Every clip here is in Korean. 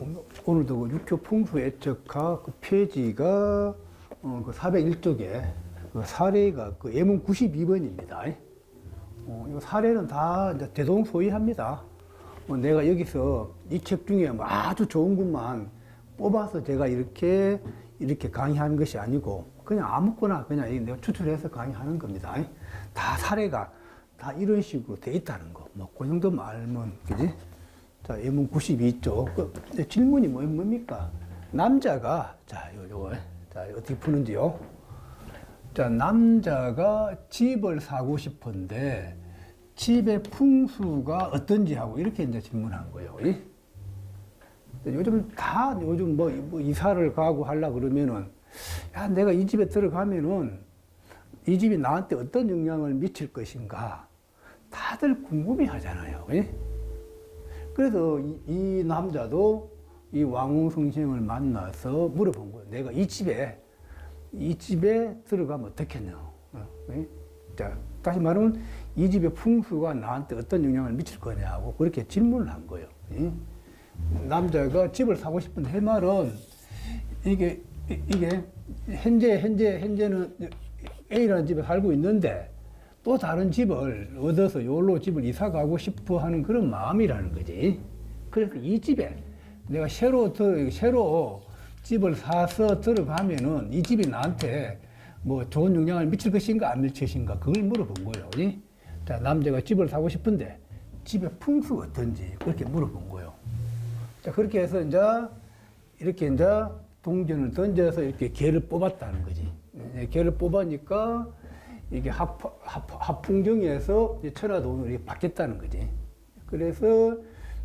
오늘- 오늘도 그 육교 풍수 애척학 그 페이지가 어, 그 401쪽에 그 사례가 그 예문 92번입니다. 어, 이 사례는 다 이제 대동소이합니다. 어, 내가 여기서 이 책 중에 뭐 아주 좋은 것만 뽑아서 제가 이렇게 이렇게 강의하는 것이 아니고 그냥 아무거나 그냥 이 내가 추출해서 강의하는 겁니다. 다 사례가 다 이런 식으로 돼 있다는 거. 뭐그 정도만 알면 그지? 자, 예문 92쪽. 그, 질문이 뭐, 뭡니까? 남자가, 자, 요, 요거, 자, 어떻게 푸는지요? 자, 남자가 집을 사고 싶은데, 집의 풍수가 어떤지 하고, 이렇게 이제 질문한 거예요. 이? 요즘 다, 요즘 뭐, 뭐 이사를 가고 하려 그러면은, 야, 내가 이 집에 들어가면은, 이 집이 나한테 어떤 영향을 미칠 것인가? 다들 궁금해 하잖아요. 예? 그래서 이, 이 남자도 이 왕홍성생을 만나서 물어본 거예요. 내가 이 집에, 이 집에 들어가면 어떻겠냐. 어, 예? 자, 다시 말하면 이 집의 풍수가 나한테 어떤 영향을 미칠 거냐고 그렇게 질문을 한 거예요. 예? 남자가 집을 사고 싶은데 할 말은 이게, 이- 이게 현재, 현재, 현재는 A라는 집에 살고 있는데 또 다른 집을 얻어서 요로 집을 이사 가고 싶어 하는 그런 마음이라는 거지. 그래서 이 집에 내가 새로 더, 새로 집을 사서 들어가면은 이 집이 나한테 뭐 좋은 영향을 미칠 것인가 안 미칠 것인가 그걸 물어본 거예요. 이? 자, 남자가 집을 사고 싶은데 집의 풍수가 어떤지 그렇게 물어본 거예요. 자, 그렇게 해서 이제 이렇게 이제 동전을 던져서 이렇게 개를 뽑았다는 거지. 예, 개를 뽑으니까 이게 합, 합, 천하동으로 이렇게 바뀌었다는 거지. 그래서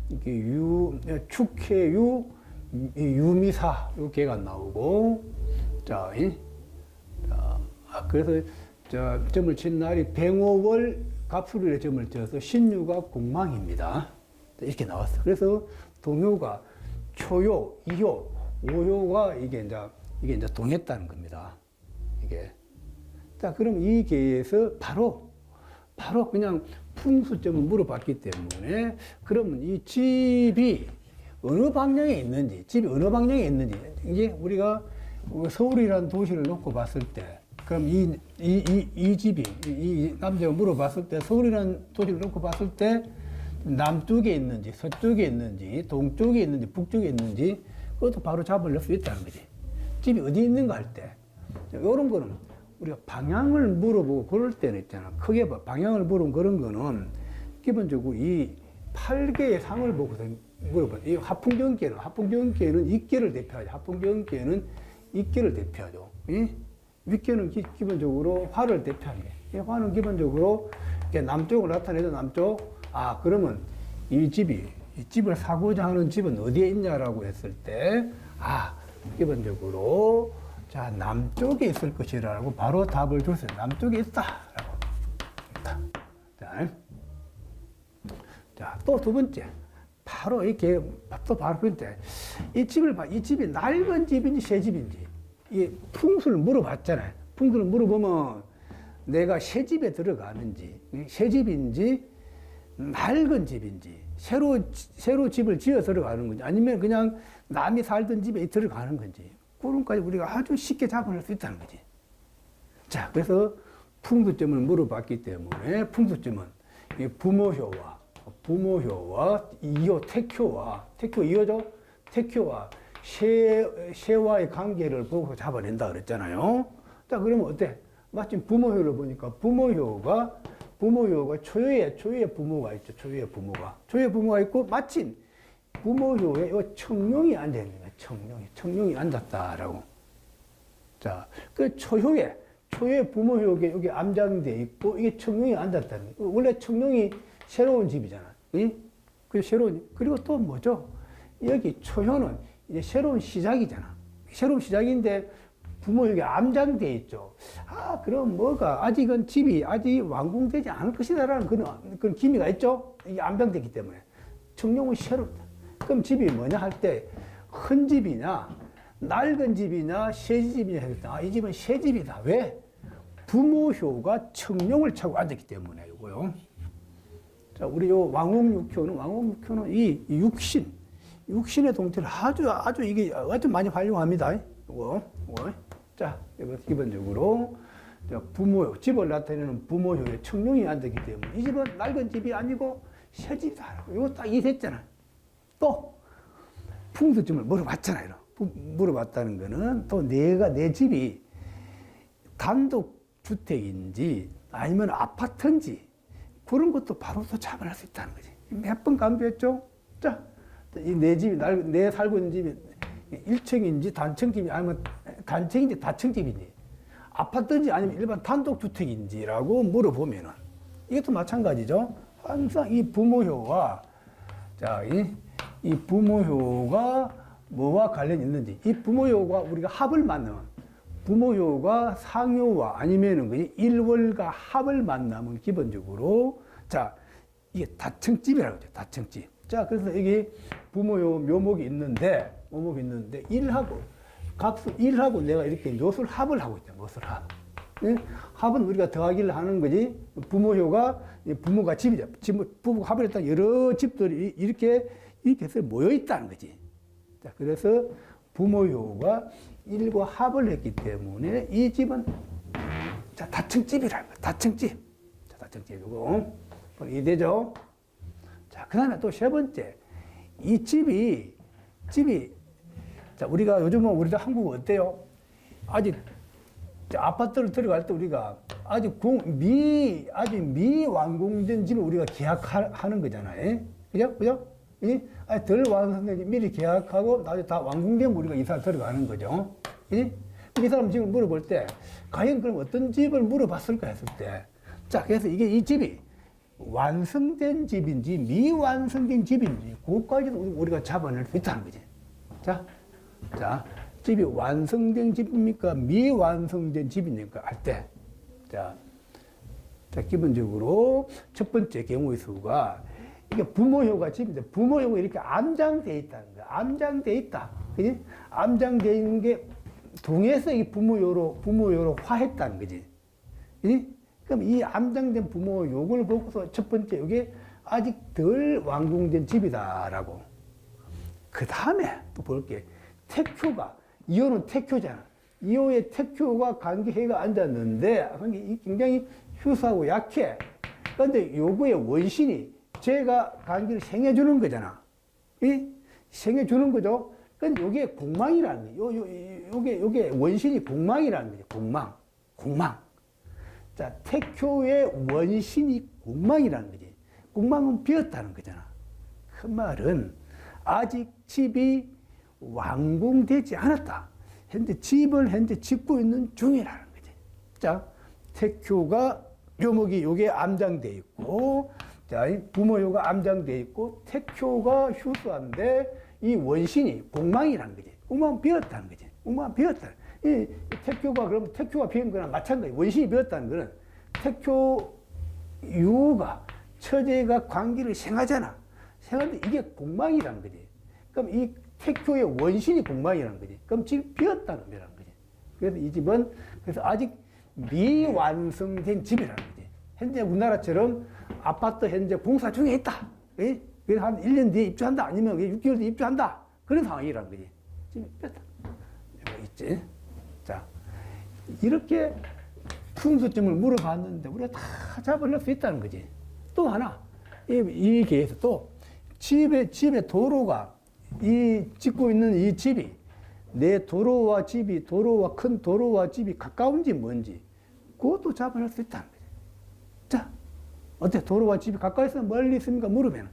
이게 유, 축해유, 유미사, 요 개가 나오고, 자, 이, 자, 아, 그래서 저 점을 친 날이 뱅오월 갑술일에 점을 쳐서 신유가 공망입니다. 이렇게 나왔어. 그래서 동요가 초요, 이효, 오효가 이게 이제 이게 이제 동했다는 겁니다. 이게 자 그럼 이 계에서 바로 바로 그냥 풍수점을 물어봤기 때문에 그러면 이 집이 어느 방향에 있는지 집이 어느 방향에 있는지 이게 우리가 서울이라는 도시를 놓고 봤을 때 그럼 이, 이, 이, 이 집이 이, 이 남자가 물어봤을 때 서울이라는 도시를 놓고 봤을 때 남쪽에 있는지 서쪽에 있는지 동쪽에 있는지 북쪽에 있는지 그것도 바로 잡아낼 수 있다는 거지. 집이 어디 있는가 할 때. 이런 거는 우리가 방향을 물어보고 그럴 때는 있잖아. 크게 봐 방향을 물어보면 그런 거는 기본적으로 이 8개의 상을 보고서 물어봐 이 하풍경계는 하풍경계는 입계를 대표하죠. 하풍경계는 입계를 대표하죠. 이? 윗계는 기, 기본적으로 화를 대표하는 게. 화는 기본적으로 이렇게 남쪽을 나타내죠 남쪽. 아 그러면 이 집이 이 집을 사고자 하는 집은 어디에 있냐라고 했을 때 아 기본적으로 자 남쪽에 있을 것이라고 바로 답을 줬어요 남쪽에 있다 라고 자, 자, 또 두 번째. 바로 이렇게, 또 바로 그런데, 이 집을 봐. 이 집이 낡은 집인지 새 집인지, 이 풍수를 물어봤잖아요. 풍수를 물어보면 내가 새 집에 들어가는지, 새 집인지, 낡은 집인지, 새로, 새로 집을 지어 들어가는 건지, 아니면 그냥 남이 살던 집에 들어가는 건지, 그런까지 우리가 아주 쉽게 잡아낼 수 있다는 거지. 자, 그래서 풍수점을 물어봤기 때문에 풍수점은 이 부모효와 부모효와 이효 택효와 택효 이효죠? 택효와 세, 세와의 관계를 보고 잡아낸다 그랬잖아요. 자, 그러면 어때? 마침 부모효를 보니까 부모효가 부모효가 초유의 초유의 부모가 있죠. 초유의 부모가 초유의 부모가 있고 마침 부모효에 요 청룡이 앉아 있는. 청룡이 청룡이 앉았다라고. 자, 그 초효에, 초효의 부모효에 여기 암장돼 있고, 이게 청룡이 앉았다는 거예요. 원래 청룡이 새로운 집이잖아. 이? 그 새로운, 그리고 또 뭐죠? 여기 초효는 이제 새로운 시작이잖아. 새로운 시작인데, 부모에게 암장돼 있죠. 아, 그럼 뭐가, 아직은 집이 아직 완공되지 않을 것이다라는 그런, 그런 기미가 있죠? 이게 암장됐기 때문에. 청룡은 새롭다. 그럼 집이 뭐냐 할 때, 큰 집이냐, 낡은 집이냐, 새 집이냐 했다. 아, 이 집은 새 집이다. 왜? 부모효가 청룡을 차고 앉았기 때문에, 이거요. 자, 우리 요 왕홍육효는, 왕홍육효는 이 육신, 육신의 동태를 아주 아주 이게 아주 많이 활용합니다. 이거, 이거. 자, 기본적으로 자, 부모 집을 나타내는 부모효의 청룡이 앉았기 때문에 이 집은 낡은 집이 아니고 새 집이다. 이거 딱 이랬잖아. 또 풍수점을 물어봤잖아요. 부- 물어봤다는 거는 또 내가 내 집이 단독 주택인지 아니면 아파트인지 그런 것도 바로 또 잡아낼 수 있다는 거지. 몇 번 강조했죠? 자, 이내 집이, 날- 내 살고 있는 집이 1층인지 단층집이 아니면 단층인지 다층집인지 아파트인지 아니면 일반 단독 주택인지라고 물어보면은 이것도 마찬가지죠. 항상 이 부모효와 자, 이, 이 부모효가 뭐와 관련이 있는지 이 부모효가 우리가 합을 만나면 부모효가 상효와 아니면은 그 일월과 합을 만나면 기본적으로 자 이게 다층집이라고 하죠 다층집. 자 그래서 여기 부모효 묘목이 있는데 묘목이 있는데 일하고 값수 일하고 내가 이렇게 묘술 합을 하고 있다 묘술 합. 예? 합은 우리가 더하기를 하는 거지 부모효가 이 부모가 집이죠. 집 부부가 합을 했다 여러 집들이 이렇게 이렇게 해서 모여 있다는 거지 자, 그래서 부모효가 일과 합을 했기 때문에 이 집은 자, 다층집이라는 거야. 다층집. 자, 다층집이고. 이되죠? 자, 그 다음에 또 세 번째. 이 집이, 집이, 자, 우리가 요즘은 우리도 한국 어때요? 아직 자, 아파트를 들어갈 때 우리가 아직 공, 미, 아직 미 완공된 집을 우리가 계약하는 거잖아요. 그죠? 그죠? 이, 아니, 덜 완성된 집 미리 계약하고 나중에 다 완공되면 우리가 이사 들어가는 거죠. 이, 이 사람 집을 물어볼 때, 과연 그럼 어떤 집을 물어봤을까 했을 때, 자, 그래서 이게 이 집이 완성된 집인지 미완성된 집인지, 그것까지도 우리가 잡아낼 수 있다는 거지. 자, 자, 집이 완성된 집입니까? 미완성된 집입니까? 할 때. 자, 자, 기본적으로 첫 번째 경우의 수가 이게 부모효가 집인데 부모효가 이렇게 암장돼 있다는 거야. 암장돼 있다. 그지? 암장돼 있는 게 동해서 이 부모효로, 부모효로 화했다는 거지. 그지? 그럼 이 암장된 부모 욕을 보고서 첫 번째 이게 아직 덜 완공된 집이다라고. 그 다음에 또 볼게. 택효가, 이호는 택효잖아. 이호의 택효가 관계해가 앉았는데, 관계 굉장히 휴수하고 약해. 그런데 요거의 원신이 제가 관계를 생해 주는 거잖아. 이? 생해 주는 거죠. 근데 요게 공망이라는. 요, 요, 요게, 요게 원신이 공망이라는 거죠. 공망. 공망. 자, 택효의 원신이 공망이라는 거지. 공망은 비었다는 거잖아. 그 말은 아직 집이 완공되지 않았다. 현재 집을 현재 짓고 있는 중이라는 거지. 자, 택효가 묘목이 요게 암장돼 있고, 자, 이 부모효가 암장돼 있고, 택효가 휴수한데 이 원신이 공망이라는 거지. 공망은 비었다는 거지. 공망은 비었다. 이 택효가 그럼 택효가 비은 거나 마찬가지. 원신이 비었다는 거는 택효 유가 처제가 관계를 생하잖아. 생하는데 이게 공망이라는 거지. 그럼 이 택효의 원신이 공망이라는 거지. 그럼 지금 비었다는 거라는 거지. 그래서 이 집은 그래서 아직 미완성된 집이라는 거지. 현재 우리나라처럼 아파트 현재 공사 중에 있다. 예? 한 1년 뒤에 입주한다. 아니면 6개월 뒤에 입주한다. 그런 상황이라는 거지. 지금 뺐다. 이거 있지. 자, 이렇게 풍수점을 물어봤는데 우리가 다 잡아낼 수 있다는 거지. 또 하나, 이, 이 계에서 또 집에, 집에 도로가 이 짓고 있는 이 집이 내 도로와 집이 도로와 큰 도로와 집이 가까운지 뭔지 그것도 잡아낼 수. 자, 어때? 도로와 집이 가까이 있으면 멀리 있습니까? 물으면.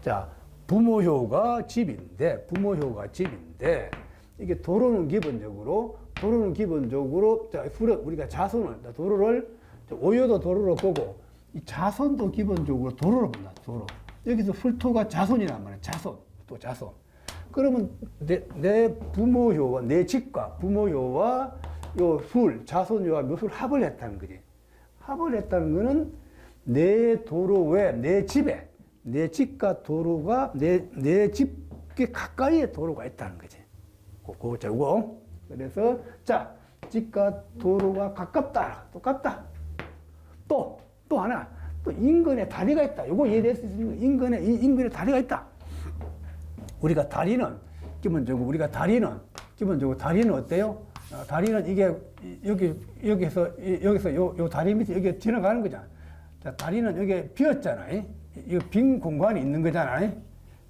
자, 부모효가 집인데, 부모효가 집인데, 이게 도로는 기본적으로, 도로는 기본적으로, 자, 우리가 자손을, 도로를, 오요도 도로로 보고, 이 자손도 기본적으로 도로로 본다, 도로. 여기서 훌토가 자손이란 말이야, 자손. 또 자손. 그러면 내, 내 부모효와, 내 집과 부모효와 요 술, 자손효와 묘술 합을 했다는 거지. 합을 했다는 거는 내 도로 외, 내 집에, 내 집과 도로가 내, 내 집께 가까이에 도로가 있다는 거지. 그거 저거. 그래서, 자, 집과 도로가 가깝다. 똑같다. 또, 또 하나. 또 인근에 다리가 있다. 요거 이해될 수 있습니까? 인근에, 이 인근에 다리가 있다. 우리가 다리는 기본적으로 우리가 다리는 기본적으로 다리는 어때요? 어, 다리는 이게 여기 여기서 이- 여기서 요, 요 다리 밑에 여기 지나가는 거잖아. 자, 다리는 여기 비었잖아. 이 이거 빈 공간이 있는 거잖아.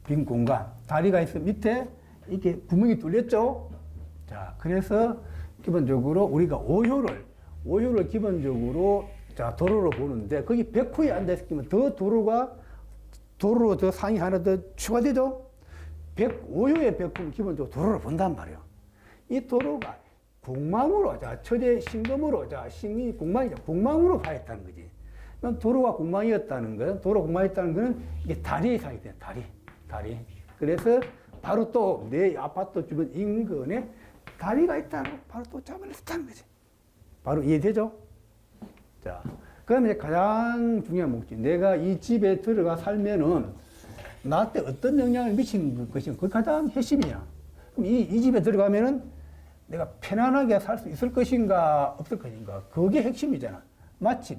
빈 공간. 다리가 있어 밑에 이게 구멍이 뚫렸죠. 자, 그래서 기본적으로 우리가 오효를 오효를 기본적으로 자 도로로 보는데 거기 백호에 앉아 있으면 더 도로가 도로로 더 상이 하나 더 추가되죠. 백, 오효의 백호는 기본적으로 도로를 본단 말이에요. 이 도로가 공망으로, 자, 처제 신금으로, 자, 신이 공망이죠. 공망으로 가했다는 거지. 도로가 공망이었다는 거는, 도로 공망이었다는 거는 이게 상이 돼, 다리. 다리. 그래서 바로 또 내 아파트 주변 인근에 다리가 있다는 거 바로 또 잡아냈다는 거지. 바로 이해되죠? 자, 그다음에 가장 중요한 목적. 내가 이 집에 들어가 살면은 나한테 어떤 영향을 미치는 것인가. 그게 가장 핵심이야. 그럼 이, 이 집에 들어가면은 내가 편안하게 살 수 있을 것인가, 없을 것인가. 그게 핵심이잖아. 마침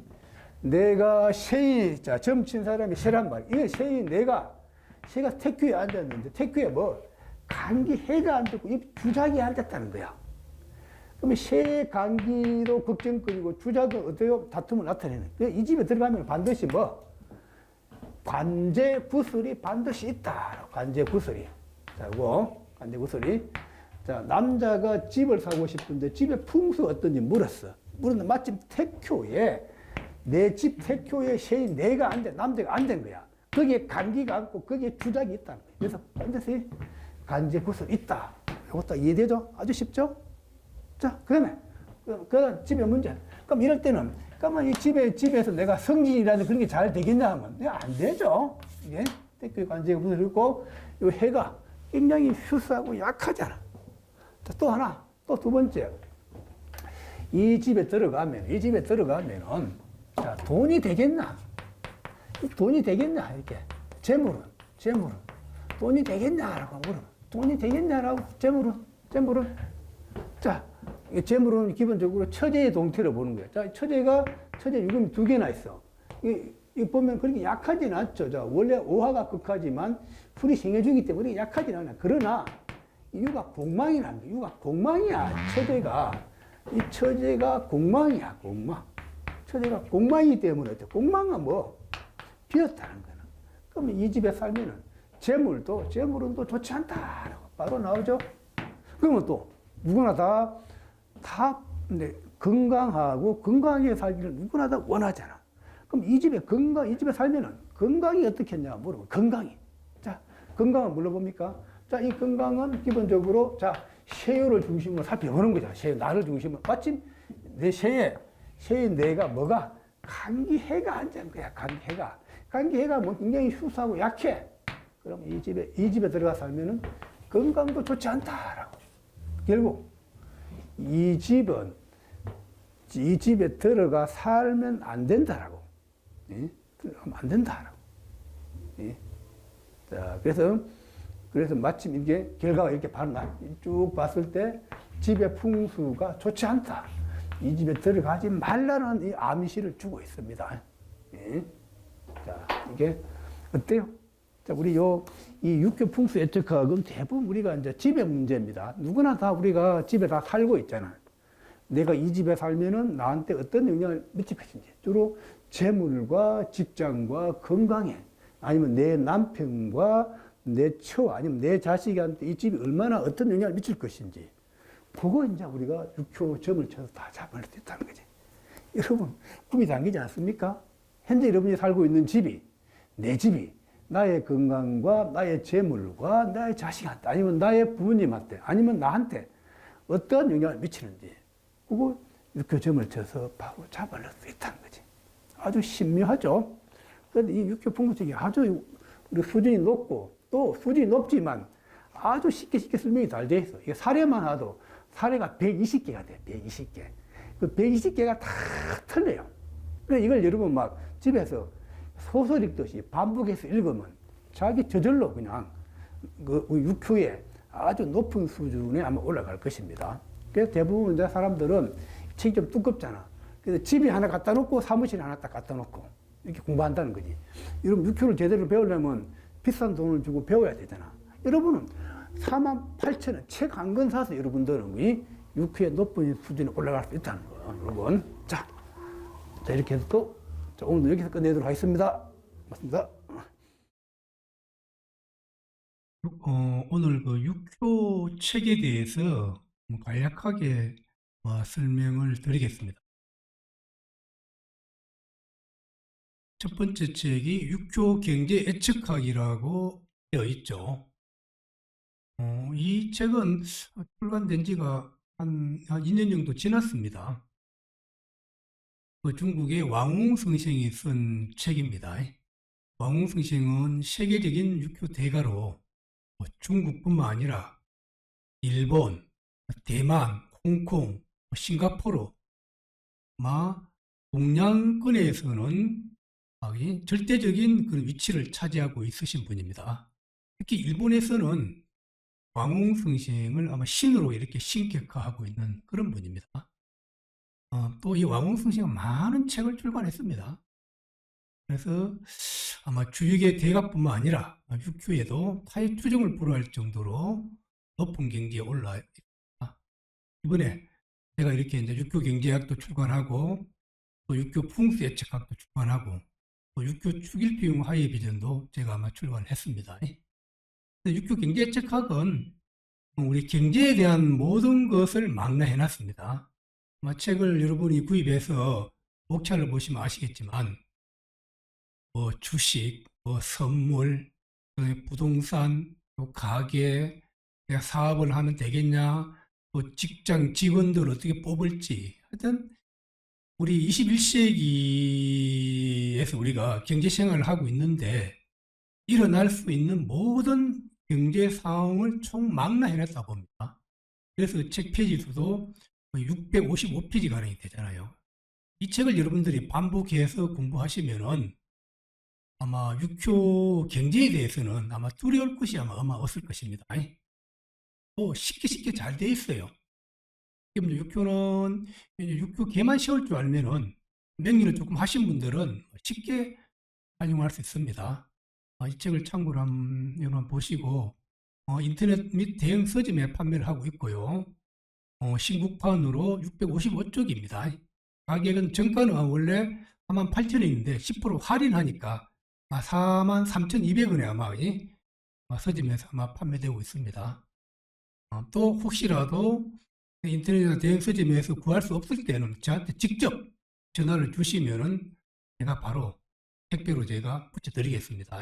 내가 쉐이, 자, 점친 사람이 쉐란 말이야. 이게 쉐이 내가, 쉐가 태큐에 앉았는데, 태큐에 뭐, 감기 해가 안 듣고 이 주작이 앉았다는 거야. 그러면 새 감기도 걱정거리고 주작은 어때요? 다툼을 나타내는. 그이 집에 들어가면 반드시 뭐 관제 구슬이 반드시 있다. 관제 구슬이. 자, 이거 관제 구슬이. 자, 남자가 집을 사고 싶은데 집에 풍수가 어떤지 물었어. 물었는데 마침 택교에 내 집 택교에 새 내가 앉아 남자가 앉은 거야. 거기에 감기가 않고 거기에 주작이 거야. 그래서 반드시 관제 구슬 있다. 이것도 이해되죠? 아주 쉽죠? 자, 그 다음에, 그, 그 집에 문제. 그럼 이럴 때는, 그러면 이 집에, 집에서 내가 성진이라는 그런 게 잘 되겠냐 하면, 이게 안 되죠. 이게, 그 관제가 무슨 있고, 이 해가 굉장히 휴스하고 약하잖아. 자, 또 하나, 또 두 번째. 이 집에 들어가면, 이 집에 들어가면은, 자, 돈이 되겠나? 이 돈이 되겠냐, 이렇게. 재물은, 재물은. 돈이 되겠냐라고 물으면, 돈이 되겠냐라고, 재물은, 재물은. 자, 이 재물은 기본적으로 처제의 동태로 보는 거예요. 자, 처제가, 처제 유금이 두 개나 있어. 이, 이 보면 그렇게 약하진 않죠. 자, 원래 오화가 극하지만 풀이 생겨주기 때문에 약하진 않아. 그러나, 이 유가 공망이라는 거야. 유가 공망이야, 처제가. 이 처제가 공망이야, 공망. 처제가 공망이기 때문에 어때? 공망은 뭐? 비었다는 거는. 그러면 이 집에 살면은 재물도, 재물은 또 좋지 않다라고 바로 나오죠. 그러면 또 누구나 다, 다, 근데 건강하고 건강하게 살기를 누구나 다 원하잖아. 그럼 이 집에 건강, 이 집에 살면은 건강이 어떻게 했냐 물어보 건강이. 자, 건강은 물어봅니까? 자, 이 건강은 기본적으로, 자, 쉐어를 중심으로 살펴보는 거잖아. 쉐어, 나를 중심으로. 마침 내 쉐에, 쉐에 내가 뭐가? 감기해가 앉은 거야, 감기해가. 감기해가 뭐 굉장히 휴스하고 약해. 그럼 이 집에, 이 집에 들어가 살면은 건강도 좋지 않다라고. 결국 이 집은 이 집에 들어가 살면 안 된다라고. 예? 안 된다라고. 예? 자, 그래서 그래서 마침 이게 결과가 이렇게 바로 나. 쭉 봤을 때 집의 풍수가 좋지 않다. 이 집에 들어가지 말라는 이 암시를 주고 있습니다. 예? 자, 이게 어때요? 자, 우리 요, 이 육교 풍수 예측학은 대부분 우리가 이제 집의 문제입니다. 누구나 다 우리가 집에 다 살고 있잖아. 내가 이 집에 살면은 나한테 어떤 영향을 미칠 것인지. 주로 재물과 직장과 건강에, 아니면 내 남편과 내 처, 아니면 내 자식한테 이 집이 얼마나 어떤 영향을 미칠 것인지. 그거 이제 우리가 육교 점을 쳐서 다 잡아낼 수 있다는 거지. 여러분, 꿈이 당기지 않습니까? 현재 여러분이 살고 있는 집이, 내 집이, 나의 건강과 나의 재물과 나의 자식한테, 아니면 나의 부모님한테, 아니면 나한테 어떠한 영향을 미치는지, 그거 육교 점을 쳐서 바로 잡아낼 수 있다는 거지. 아주 신묘하죠? 그런데 이 육교 풍수책이 아주 우리 수준이 높고, 또 수준이 높지만 아주 쉽게 쉽게 설명이 잘 돼 있어. 이게 사례만 하도 사례가 120개가 돼, 120개. 그 120개가 다 틀려요. 그래서 이걸 여러분 막 집에서 소설 읽듯이 반복해서 읽으면 자기 저절로 그냥 그 육교에 아주 높은 수준에 아마 올라갈 것입니다. 그래서 대부분 이제 사람들은 책이 좀 두껍잖아. 그래서 집에 하나 갖다 놓고 사무실에 하나 딱 갖다 놓고 이렇게 공부한다는 거지. 여러분 육교를 제대로 배우려면 비싼 돈을 주고 배워야 되잖아. 여러분은 4만 8천 원 책한권 사서 여러분들은 이 육회의 높은 수준에 올라갈 수 있다는 거예요. 여러분. 자, 자 이렇게 해서 또 자, 오늘 여기서 끝내도록 하겠습니다. 맞습니다. 어, 오늘 그 육효 책에 대해서 뭐 간략하게 어, 설명을 드리겠습니다. 첫 번째 책이 육효 경제 예측학이라고 되어 있죠. 어, 이 책은 출간된 지가 한, 한 2년 정도 지났습니다. 그 중국의 왕웅 선생이 쓴 책입니다. 왕웅 선생은 세계적인 육효 대가로 뭐 중국뿐만 아니라 일본, 대만, 홍콩, 뭐 싱가포르, 마 동양권에서는 아, 이 절대적인 그런 위치를 차지하고 있으신 분입니다. 특히 일본에서는 왕웅 성생을 아마 신으로 이렇게 신격화하고 있는 그런 분입니다. 어, 또이 왕웅 성생은 많은 책을 출간했습니다. 그래서 아마 주역의 대가뿐만 아니라 육교에도 타의 추종을 불허할 정도로 높은 경지에 올라. 이번에 제가 이렇게 이제 육교 경제학도 출간하고 또 육교 풍수 예측학도 출간하고 또 육교 축일 비용 하의 비전도 제가 아마 출간했습니다. 육교 경제 예측학은 우리 경제에 대한 모든 것을 망라해 놨습니다. 책을 여러분이 구입해서 목차를 보시면 아시겠지만 뭐 주식, 뭐 선물, 부동산, 또 가게, 내가 사업을 하면 되겠냐, 또 직장 직원들 어떻게 뽑을지, 하여튼 우리 21세기에서 우리가 경제 생활을 하고 있는데 일어날 수 있는 모든 경제 상황을 총 망라해놨다 봅니다. 그래서 책 페이지 수도 655페이지 가량이 되잖아요. 이 책을 여러분들이 반복해서 공부하시면은 아마 육효 경제에 대해서는 아마 두려울 것이 아마 아마 없을 것입니다. 또 쉽게 쉽게 잘 돼 있어요. 지금 이제 육효 개만 쉬울 줄 알면은 명리를 조금 하신 분들은 쉽게 활용할 수 있습니다. 아, 이 책을 참고로 한번 보시고 어, 인터넷 및 대형 서점에 판매를 하고 있고요. 어, 신국판으로 655쪽입니다. 가격은 정가는 원래 48,000원인데 10% 할인하니까 43,200원에 아마 이 서점에서 아마 판매되고 있습니다. 어, 또 혹시라도 인터넷이나 대형 서점에서 구할 수 없을 때는 저한테 직접 전화를 주시면은 제가 바로 택배로 제가 붙여드리겠습니다.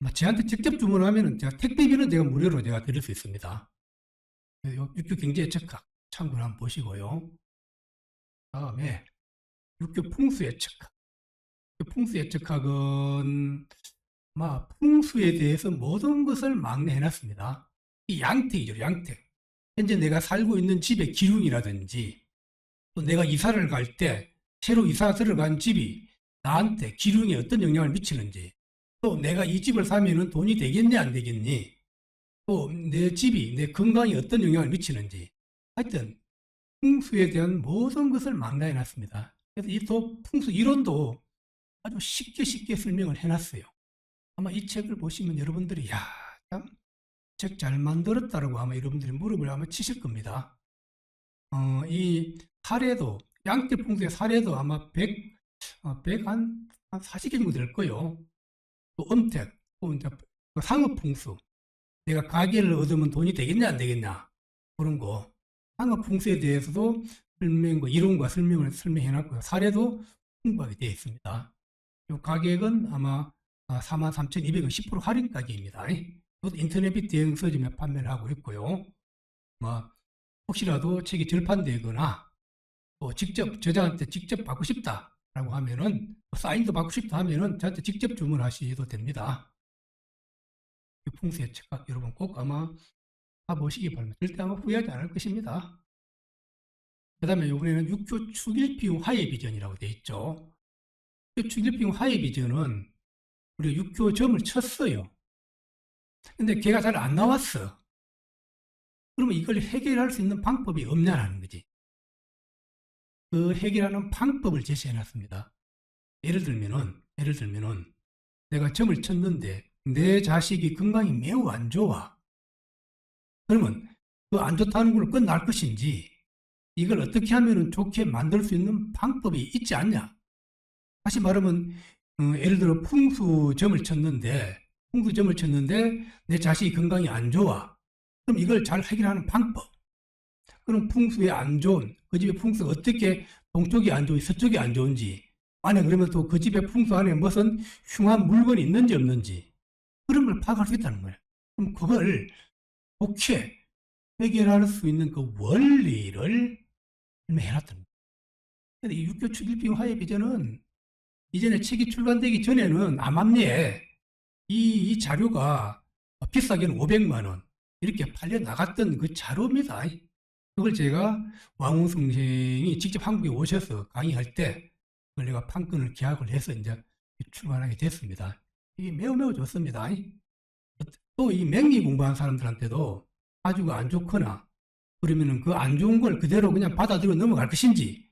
아마 저한테 직접 주문하면은 제가 택배비는 제가 무료로 제가 드릴 수 있습니다. 육교 경제 예측학 참고를 한번 보시고요. 다음에 육교 풍수 예측학. 풍수 예측학은 아마 풍수에 대해서 모든 것을 막내해놨습니다. 이 양택이죠, 양택. 현재 내가 살고 있는 집의 기둥이라든지 또 내가 이사를 갈 때 새로 이사 들어간 집이 나한테 기둥에 어떤 영향을 미치는지 또 내가 이 집을 사면은 돈이 되겠니 안 되겠니 또 내 집이 내 건강에 어떤 영향을 미치는지 하여튼 풍수에 대한 모든 것을 망라해 놨습니다. 그래서 이또 풍수 이론도 아주 쉽게 쉽게 설명을 해놨어요. 아마 이 책을 보시면 여러분들이 야, 참 책 잘 만들었다라고 아마 여러분들이 무릎을 아마 치실 겁니다. 어, 이 사례도 양떼 풍수의 사례도 아마 100, 어, 100 한, 한 40개 정도 될 거예요. 또 엄택, 또 이제 상업 풍수. 내가 가게를 얻으면 돈이 되겠냐 안 되겠냐 그런 거. 상업 풍수에 대해서도 설명과 이론과 설명을 설명해 놨고요. 사례도 풍부하게 되어 있습니다. 이 가격은 아마 43,200원 10% 할인 가격입니다. 이것도 인터넷 비 대형 서점에 판매를 하고 있고요. 뭐 혹시라도 책이 절판되거나 또 직접 저자한테 직접 받고 싶다 라고 하면은 사인도 받고 싶다 하면은 저한테 직접 주문하셔도 됩니다. 이 풍수의 책각 여러분 꼭 아마 가보시기 바랍니다. 절대 아마 후회하지 않을 것입니다. 그 다음에 이번에는 6교 축일 비용 하의 비전이라고 되어 있죠. 축일 비용 하의 비전은 우리가 6교 점을 쳤어요. 근데 걔가 잘 안 나왔어. 그러면 이걸 해결할 수 있는 방법이 없냐는 거지. 그 해결하는 방법을 제시해 놨습니다. 예를 들면은, 예를 들면은, 내가 점을 쳤는데 내 자식이 건강이 매우 안 좋아. 그러면 그 안 좋다는 걸로 끝날 것인지 이걸 어떻게 하면 좋게 만들 수 있는 방법이 있지 않냐? 다시 말하면 어, 예를 들어 풍수점을 쳤는데 풍수점을 쳤는데 내 자식이 건강이 안 좋아. 그럼 이걸 잘 해결하는 방법. 그럼 풍수에 안 좋은 그 집의 풍수가 어떻게 동쪽이 안 좋은지 서쪽이 안 좋은지 안에 그러면 또 그 집의 풍수 안에 무슨 흉한 물건이 있는지 없는지 그런 걸 파악할 수 있다는 거예요. 그럼 그걸 좋게 해결할 수 있는 그 원리를 해놨던 거예요. 이 육교 추길빙 화해 비전은 이전에 책이 출간되기 전에는 암암리에 이, 이 자료가 비싸게는 500만 원 이렇게 팔려 나갔던 그 자료입니다. 그걸 제가 왕웅 선생이 직접 한국에 오셔서 강의할 때 그걸 내가 판권을 계약을 해서 이제 출간하게 됐습니다. 이게 매우 매우 좋습니다. 또 이 맹리 공부한 사람들한테도 아주가 안 좋거나 그러면은 그 안 좋은 걸 그대로 그냥 받아들여 넘어갈 것인지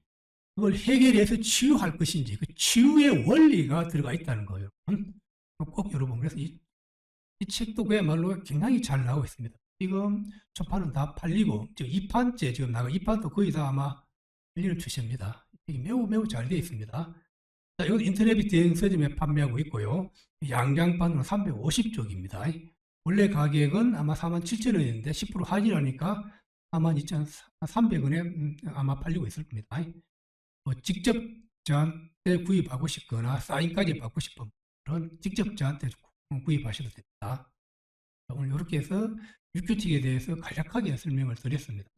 그걸 해결해서 치유할 것인지 그 치유의 원리가 들어가 있다는 거예요. 꼭 여러분 그래서 이, 이 책도 그야말로 굉장히 잘 나오고 있습니다. 지금 초판은 다 팔리고 지금 2판째 지금 나가 2판도 거의 다 아마 밀리는 추세입니다. 이게 매우 매우 잘 되어 있습니다. 자, 이건 인터넷 대행 서점에 판매하고 있고요. 양장판으로 350쪽입니다. 원래 가격은 아마 47,000원인데 10% 할인하니까 42,300원에 아마 팔리고 있을 겁니다. 뭐 직접 저한테 구입하고 싶거나 사인까지 받고 싶은 그런 직접 저한테 구입하셔도 됩니다. 오늘 이렇게 해서 육교칙에 대해서 간략하게 설명을 드렸습니다.